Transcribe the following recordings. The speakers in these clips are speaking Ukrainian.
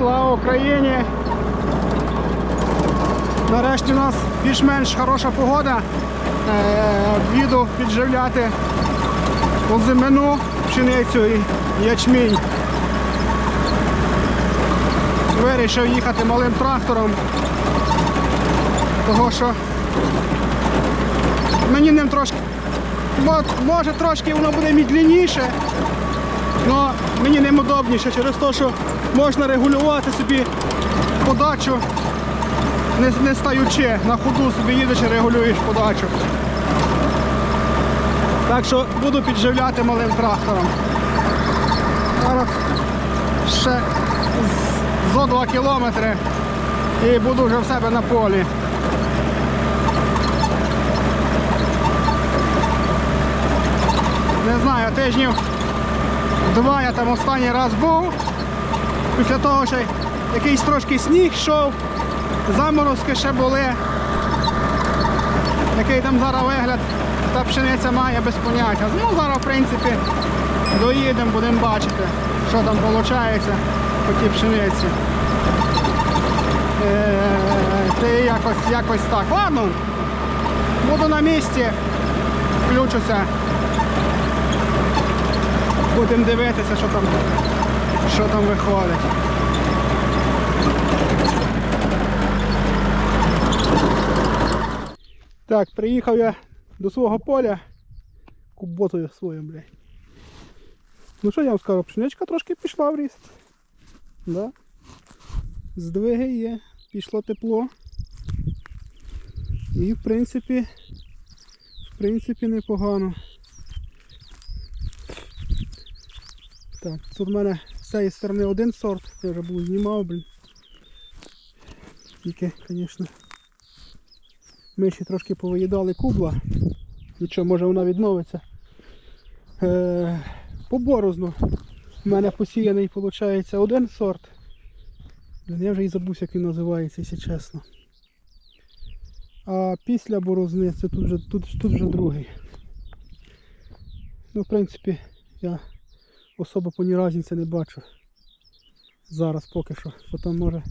Слава Україні! Нарешті у нас більш-менш хороша погода. Е, Їду підживляти озимину, пшеницю і ячмінь. Вирішив їхати малим трактором, того що мені ним трошки, може трошки воно буде мідлініше, але мені ним удобніше через те, що можна регулювати собі подачу, не, не стаючи на ходу собі їдеш і регулюєш подачу. Так що буду підживляти малим трактором. Зараз ще зо 2 кілометри і буду вже в себе на полі. Не знаю, тижнів два я там останній раз був. Після того, що якийсь трошки сніг йшов, заморозки ще були. Який там зараз вигляд та пшениця має без поняття. Ну зараз в принципі доїдемо, будемо бачити, що там виходить по тій пшениці. Е, Це якось, якось так. Ладно, буду на місці, включуся. Будемо дивитися, що там, що там виходить. Так, приїхав я до свого поля куботою своїм, блядь. Ну що я вам скажу, пшеничка трошки пішла в ріст. Да? Здвиги є, пішло тепло. І в принципі, в принципі непогано. Так, тут в мене цієї сторони один сорт, я вже був знімав, блін. Тільки, звісно, ми ще трошки повиїдали кубла. Нічого, може вона відновиться. Е, по борозну. У мене посіяний, виходить, один сорт. Я вже і забувся, як він називається, якщо чесно. А після борозни це тут вже, тут, тут вже другий. Ну, в принципі, я особо по ній різниці не бачу. Зараз поки що. Потім може,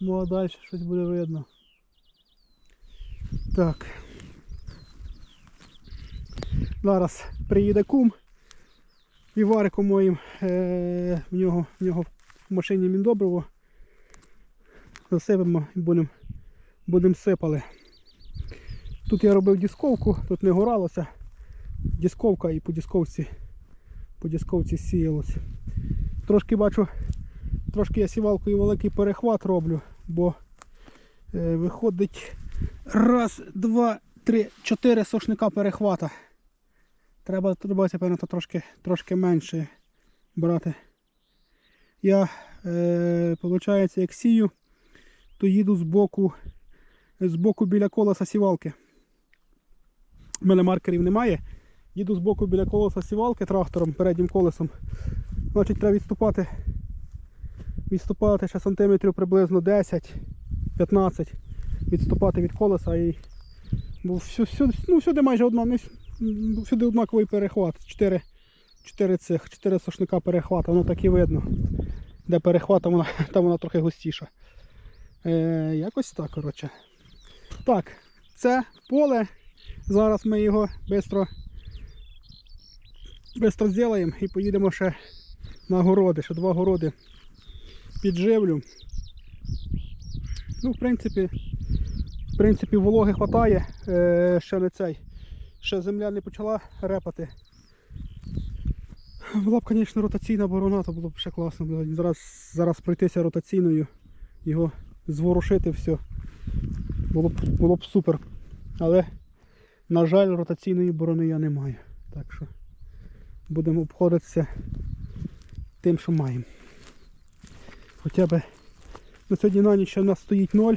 може далі щось буде видно. Так. Зараз приїде кум. Іварику моїм е, в нього, в нього в машині міндобриво. Засипемо і будемо будем сипали. Тут я робив дісковку, тут не горалося. Дісковка і по дісковці, по дісковці сіялось. Трошки бачу, трошки я сівалкою великий перехват роблю, бо е, виходить раз, два, три, чотири сошника перехвата. Треба, треба тепер то трошки, трошки менше брати. Я, е, виходить, як сію, то їду з боку, з боку біля колеса сівалки. У мене маркерів немає. Їду з боку біля колеса сівалки трактором, переднім колесом. Значить, треба відступати. Відступати ще сантиметрів приблизно 10-15. Відступати від колеса і. Бо всю, всю, ну, всюди майже одно, не, всюди однаковий перехват. 4, 4 цих, 4 сошника перехвата, воно так і видно. Де перехват, там вона, там вона трохи густіша. Е, якось так, коротше. Так, це поле. Зараз ми його швидко швидко зробимо і поїдемо ще на городи, ще два городи підживлю. Ну, в принципі, в принципі, вологи вистачає, е, ще не цей. Ще земля не почала репати. Була б, звісно, ротаційна борона, то було б ще класно. Зараз, зараз пройтися ротаційною, його зворушити все. Було б, було б супер. Але, на жаль, ротаційної борони я не маю. Так що будемо обходитися тим, що маємо. Хоча б на сьогодні на ніч в нас стоїть ноль.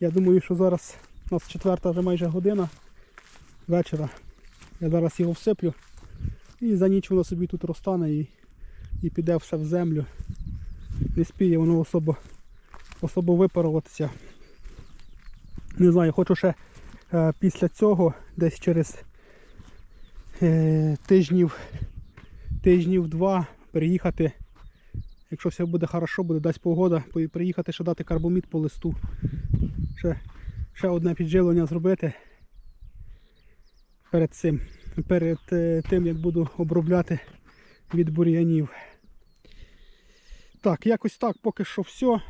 Я думаю, що зараз у нас четверта вже майже година вечора. Я зараз його всиплю. І за ніч воно собі тут розтане і, і піде все в землю. Не спіє воно особо, особо випаруватися. Не знаю, хочу ще е, після цього десь через тижнів, тижнів два переїхати Якщо все буде хорошо, буде дасть погода, приїхати ще дати карбомід по листу. Ще, ще одне підживлення зробити перед цим. Перед е, тим, як буду обробляти від бур'янів. Так, якось так, поки що все.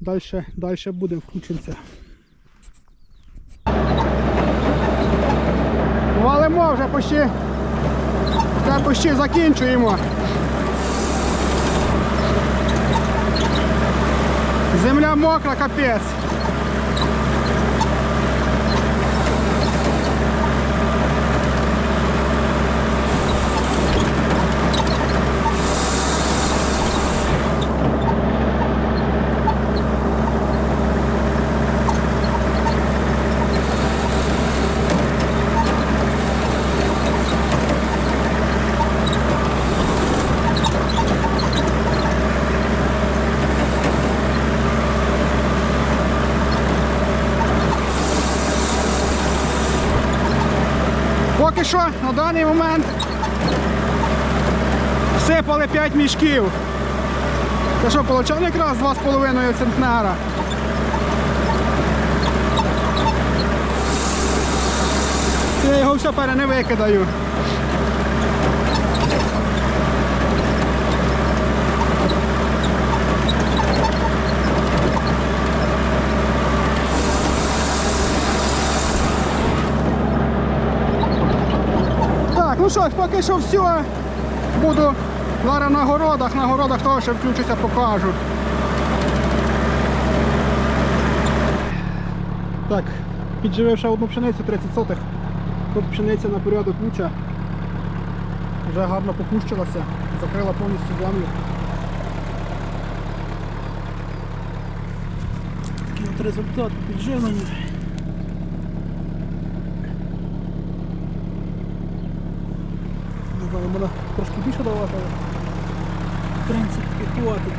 Далі, далі будемо включимося. Валимо вже почти. Вже почти закінчуємо. Земля мокра, капець. Поки що на даний момент всипали 5 мішків. Це що, получав якраз 2,5 центнера. Я його все пере не викидаю. Так, ну що поки що все. Буду зараз на городах, на городах того ще включуся, покажу. Так, підживив ще одну пшеницю 30 сотих. Тут пшениця на порядок луча. Вже гарно покущилася, закрила повністю землю. От результат підживлення. Не знаю, трошки більше давати, але в принципі хватить.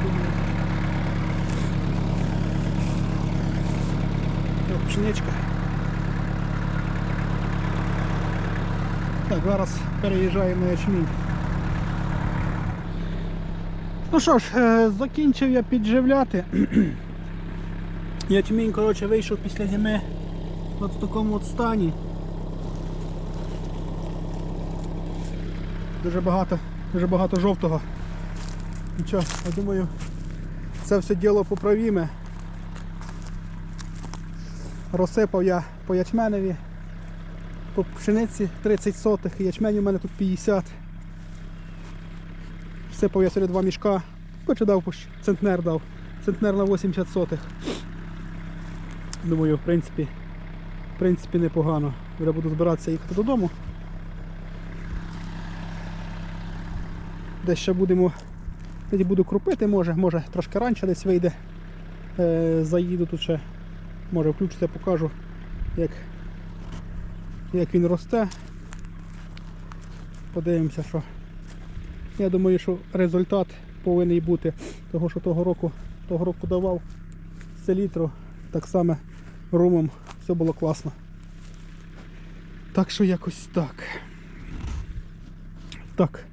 Так, пшеничка. Так, зараз переїжджаємо на ячмінь. Ну що ж, е, закінчив я підживляти. Ячмінь, коротше, вийшов після зими от в такому от стані. Дуже багато, дуже багато жовтого. Нічого, я думаю, це все діло поправіме. Розсипав я по ячменеві. По пшениці 30 сотих, ячмень у мене тут 50. Всипав я сюди два мішка. Хоче дав центнер дав. Центнер на 80 сотих. Думаю, в принципі, в принципі непогано. Вже буду збиратися їхати додому. Десь ще будемо. Тоді буду крупити, може, може трошки раніше десь вийде. Е, заїду тут ще. Може включуся, покажу, як, як він росте. Подивимося, що. Я думаю, що результат повинен бути. Того, що того року, того року давав селітру, так само румом, все було класно. Так що якось так. Так.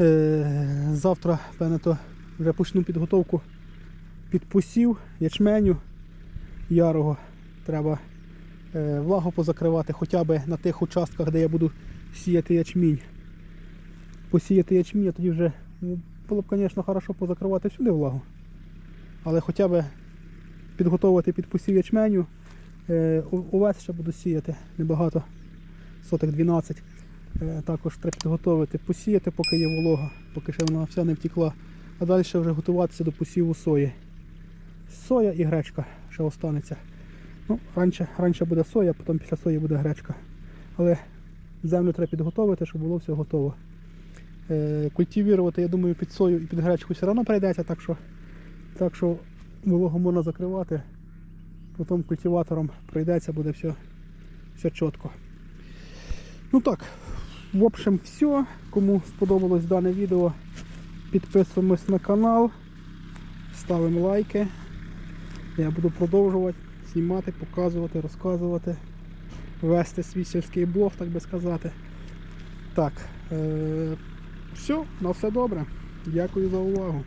Е, завтра, певне, то вже почну підготовку під посів ячменю ярого. Треба е, влагу позакривати хоча б на тих участках, де я буду сіяти ячмінь. Посіяти ячмінь, а тоді вже ну, було б, звісно, хорошо позакривати всюди влагу. Але хоча б підготовити під посів ячменю. Е, увесь ще буду сіяти небагато, сотих 12. Е, Також треба підготовити, посіяти, поки є волога, поки ще вона вся не втекла. А далі вже готуватися до посіву сої. Соя і гречка ще останеться. Ну, раніше, раніше буде соя, потім після сої буде гречка. Але землю треба підготовити, щоб було все готово. Е, культивувати, я думаю, під сою і під гречку все одно прийдеться, так що, так що вологу можна закривати. Потім культиватором пройдеться, буде все, все чітко. Ну так, в общем, все. Кому сподобалось дане відео, підписуємось на канал, ставимо лайки. Я буду продовжувати знімати, показувати, розказувати, вести свій сільський блог, так би сказати. Так, е- Все, на все добре. Дякую за увагу.